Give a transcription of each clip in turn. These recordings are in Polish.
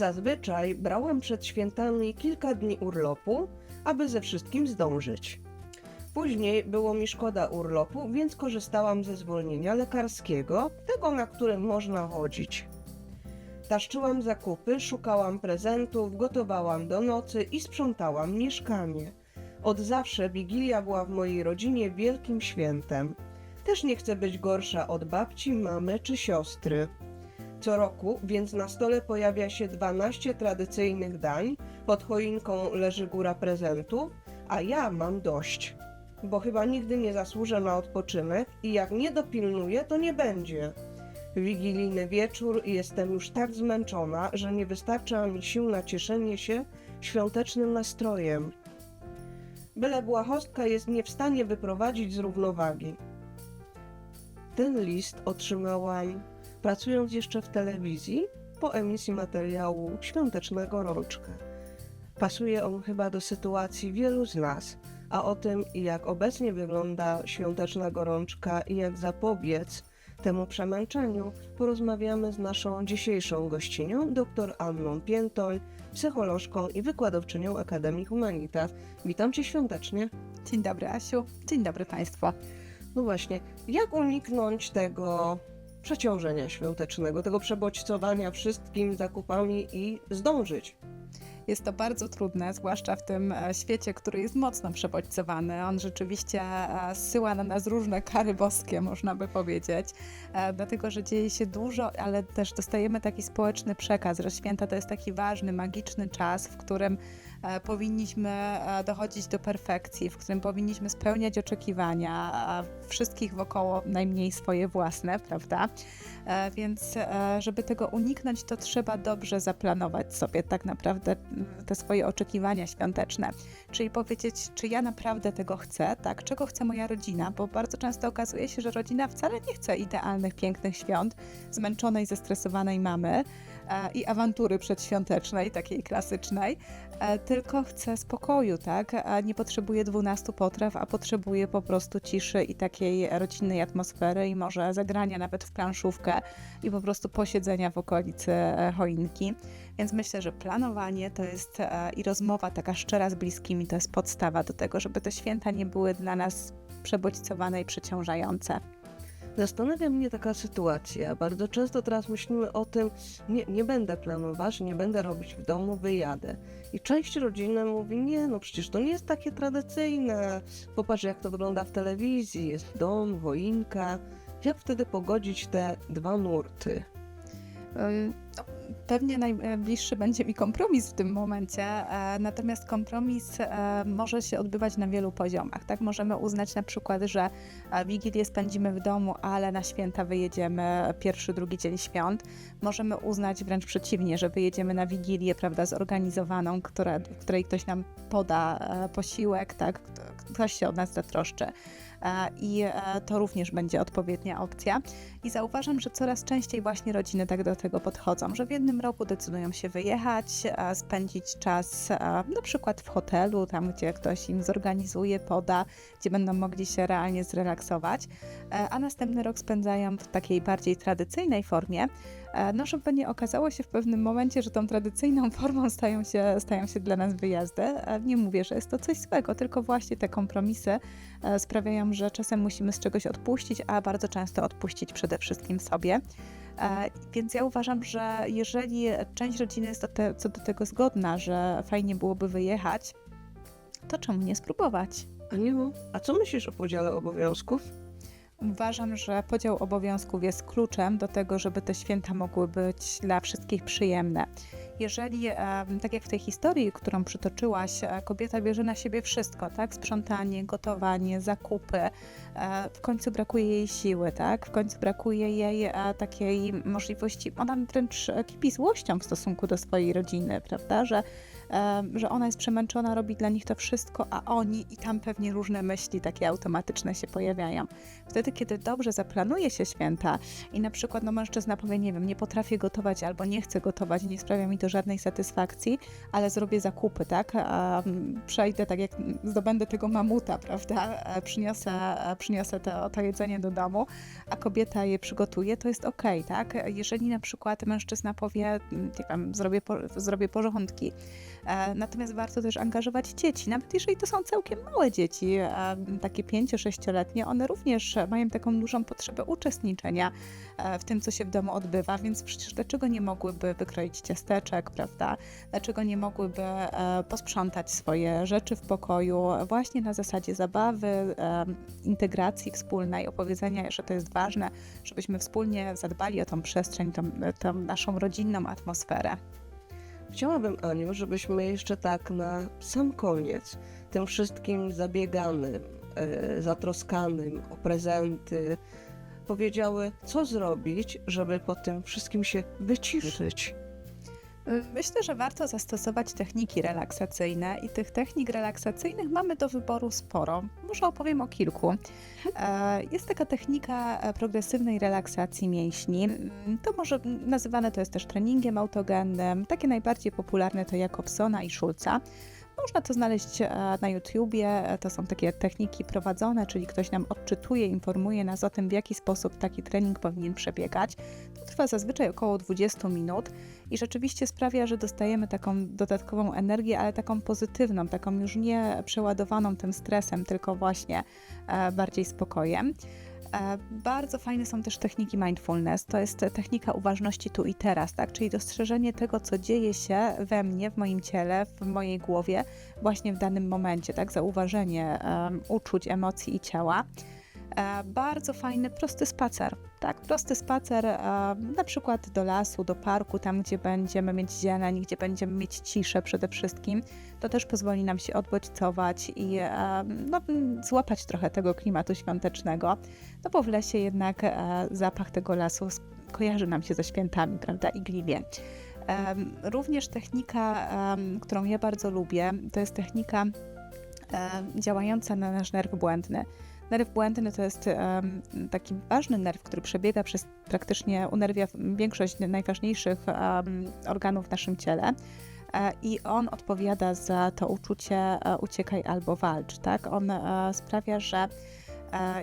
Zazwyczaj brałam przed świętami kilka dni urlopu, aby ze wszystkim zdążyć. Później było mi szkoda urlopu, więc korzystałam ze zwolnienia lekarskiego, tego na którym można chodzić. Taszczyłam zakupy, szukałam prezentów, gotowałam do nocy i sprzątałam mieszkanie. Od zawsze Wigilia była w mojej rodzinie wielkim świętem. Też nie chcę być gorsza od babci, mamy czy siostry. Co roku więc na stole pojawia się 12 tradycyjnych dań, pod choinką leży góra prezentów, a ja mam dość. Bo chyba nigdy nie zasłużę na odpoczynek i jak nie dopilnuję, to nie będzie. Wigilijny wieczór i jestem już tak zmęczona, że nie wystarcza mi sił na cieszenie się świątecznym nastrojem. Byle błahostka jest mnie w stanie wyprowadzić z równowagi. Ten list otrzymałam pracując jeszcze w telewizji po emisji materiału Świątecznego Rączka. Pasuje on chyba do sytuacji wielu z nas, a o tym, jak obecnie wygląda świąteczna gorączka i jak zapobiec temu przemęczeniu, porozmawiamy z naszą dzisiejszą gościnią, dr Anną Piętoń, psycholożką i wykładowczynią Akademii Humanitas. Witam Cię świątecznie. Dzień dobry, Asiu. Dzień dobry Państwu. No właśnie, jak uniknąć tego przeciążenia świątecznego, tego przebodźcowania wszystkimi zakupami i zdążyć? Jest to bardzo trudne, zwłaszcza w tym e, świecie, który jest mocno przebodźcowany. On rzeczywiście e, zsyła na nas różne kary boskie, można by powiedzieć, e, dlatego że dzieje się dużo, ale też dostajemy taki społeczny przekaz, że święta to jest taki ważny, magiczny czas, w którym powinniśmy e, dochodzić do perfekcji, w którym powinniśmy spełniać oczekiwania wszystkich wokoło, najmniej swoje własne, prawda? E, Więc, e, żeby tego uniknąć, to trzeba dobrze zaplanować sobie tak naprawdę mm, te swoje oczekiwania świąteczne. Czyli powiedzieć, czy ja naprawdę tego chcę, tak? Czego chce moja rodzina? Bo bardzo często okazuje się, że rodzina wcale nie chce idealnych, pięknych świąt, zmęczonej, zestresowanej mamy e, i awantury przedświątecznej, takiej klasycznej, e, tylko chce spokoju, tak? Nie potrzebuje 12 potraw, a potrzebuje po prostu ciszy i takiej rodzinnej atmosfery i może zagrania nawet w planszówkę i po prostu posiedzenia w okolicy e, choinki. Więc myślę, że planowanie to jest e, i rozmowa taka szczera z bliskimi to jest podstawa do tego, żeby te święta nie były dla nas przebodźcowane i przeciążające. Zastanawia mnie taka sytuacja. Bardzo często teraz myślimy o tym, nie, nie będę planować, nie będę robić w domu, wyjadę. I część rodziny mówi, nie, no przecież to nie jest takie tradycyjne. Popatrz, jak to wygląda w telewizji. Jest dom, choinka. Jak wtedy pogodzić te dwa nurty? No, Pewnie najbliższy będzie mi kompromis w tym momencie, e, natomiast kompromis e, może się odbywać na wielu poziomach. Tak? Możemy uznać na przykład, że e, Wigilię spędzimy w domu, ale na święta wyjedziemy pierwszy, drugi dzień świąt. Możemy uznać wręcz przeciwnie, że wyjedziemy na Wigilię prawda, zorganizowaną, która, w której ktoś nam poda posiłek, tak? Kto- ktoś się od nas zatroszczy. E, I e, to również będzie odpowiednia opcja. I zauważam, że coraz częściej właśnie rodziny tak do tego podchodzą, że w jednym roku decydują się wyjechać, e, spędzić czas na przykład w hotelu, tam gdzie ktoś im zorganizuje, poda, gdzie będą mogli się realnie zrelaksować, a następny rok spędzają w takiej bardziej tradycyjnej formie, no żeby nie okazało się w pewnym momencie, że tą tradycyjną formą stają się, stają się dla nas wyjazdy. E, Nie mówię, że jest to coś złego, tylko właśnie te kompromisy e, sprawiają, że czasem musimy z czegoś odpuścić, a bardzo często odpuścić przede wszystkim sobie. E, Więc ja uważam, że jeżeli część rodziny jest do te, co do tego zgodna, że fajnie byłoby wyjechać, to czemu nie spróbować? Aniu, a co myślisz o podziale obowiązków? Uważam, że podział obowiązków jest kluczem do tego, żeby te święta mogły być dla wszystkich przyjemne. Jeżeli, em, tak jak w tej historii, którą przytoczyłaś, e, kobieta bierze na siebie wszystko, tak? Sprzątanie, gotowanie, zakupy, e, w końcu brakuje jej siły, tak? W końcu brakuje jej e, takiej możliwości, ona wręcz e, kipi złością w stosunku do swojej rodziny, prawda? Że że ona jest przemęczona, robi dla nich to wszystko, a oni i tam pewnie różne myśli takie automatyczne się pojawiają. Wtedy, kiedy dobrze zaplanuje się święta i na przykład no, mężczyzna powie, nie wiem, nie potrafię gotować albo nie chcę gotować, nie sprawia mi to żadnej satysfakcji, ale zrobię zakupy, tak? Mm, przejdę tak jak zdobędę tego mamuta, prawda? Przyniosę, przyniosę to, to jedzenie do domu, a kobieta je przygotuje, to jest okej, tak? Jeżeli na przykład mężczyzna powie, mm, nie wiem, zrobię, zrobię porządki, natomiast warto też angażować dzieci, nawet jeżeli to są całkiem małe dzieci, e, takie 5-6-letnie, one również mają taką dużą potrzebę uczestniczenia e, w tym, co się w domu odbywa, więc przecież dlaczego nie mogłyby wykroić ciasteczek, prawda? Dlaczego nie mogłyby e, posprzątać swoje rzeczy w pokoju właśnie na zasadzie zabawy, e, integracji wspólnej, opowiedzenia, że to jest ważne, żebyśmy wspólnie zadbali o tą przestrzeń, tą, tą naszą rodzinną atmosferę. Chciałabym, Aniu, żebyśmy jeszcze tak na sam koniec tym wszystkim zabieganym, e, zatroskanym o prezenty powiedziały, co zrobić, żeby po tym wszystkim się wyciszyć. Myślę, że warto zastosować techniki relaksacyjne i tych technik relaksacyjnych mamy do wyboru sporo. Może opowiem o kilku. E, Jest taka technika e, progresywnej relaksacji mięśni. Mm, To może nazywane to jest też treningiem autogennym. Takie najbardziej popularne to Jakobsona i Schulza. Można to znaleźć e, na YouTubie. E, To są takie techniki prowadzone, czyli ktoś nam odczytuje, informuje nas o tym, w jaki sposób taki trening powinien przebiegać. To trwa zazwyczaj około 20 minut i rzeczywiście sprawia, że dostajemy taką dodatkową energię, ale taką pozytywną, taką już nie przeładowaną tym stresem, tylko właśnie e, bardziej spokojem. E, Bardzo fajne są też techniki mindfulness. To jest technika uważności tu i teraz, tak? czyli dostrzeżenie tego, co dzieje się we mnie, w moim ciele, w mojej głowie, właśnie w danym momencie, tak? zauważenie em, uczuć, emocji i ciała. E, Bardzo fajny, prosty spacer. Tak, prosty spacer, e, na przykład do lasu, do parku, tam gdzie będziemy mieć zieleń, gdzie będziemy mieć ciszę przede wszystkim. To też pozwoli nam się odbodźcować i e, no, złapać trochę tego klimatu świątecznego. No bo w lesie jednak zapach tego lasu kojarzy nam się ze świętami, prawda, igliwie. Em, Również technika, którą ja bardzo lubię, to jest technika działająca na nasz nerw błędny. Nerw błędny to jest taki ważny nerw, który przebiega przez praktycznie, unerwia większość najważniejszych organów w naszym ciele. E, I on odpowiada za to uczucie e, uciekaj albo walcz. Tak? On e, sprawia, że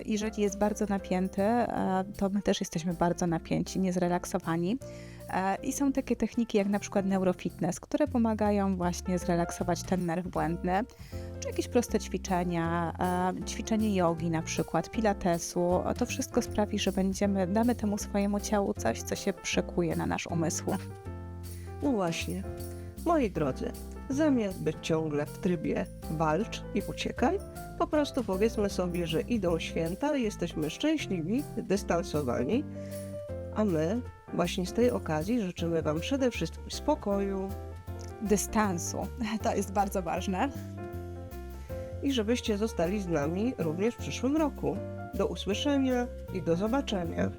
jeżeli jest bardzo napięty, to my też jesteśmy bardzo napięci, niezrelaksowani. I są takie techniki jak na przykład neurofitness, które pomagają właśnie zrelaksować ten nerw błędny, jakieś proste ćwiczenia, e, ćwiczenie jogi na przykład, pilatesu. To wszystko sprawi, że będziemy, damy temu swojemu ciału coś, co się przekuje na nasz umysł. No właśnie, moi drodzy, zamiast być ciągle w trybie walcz i uciekaj, po prostu powiedzmy sobie, że idą święta, jesteśmy szczęśliwi, dystansowani, a my właśnie z tej okazji życzymy Wam przede wszystkim spokoju Dystansu. To jest bardzo ważne. I żebyście zostali z nami również w przyszłym roku. Do usłyszenia i do zobaczenia.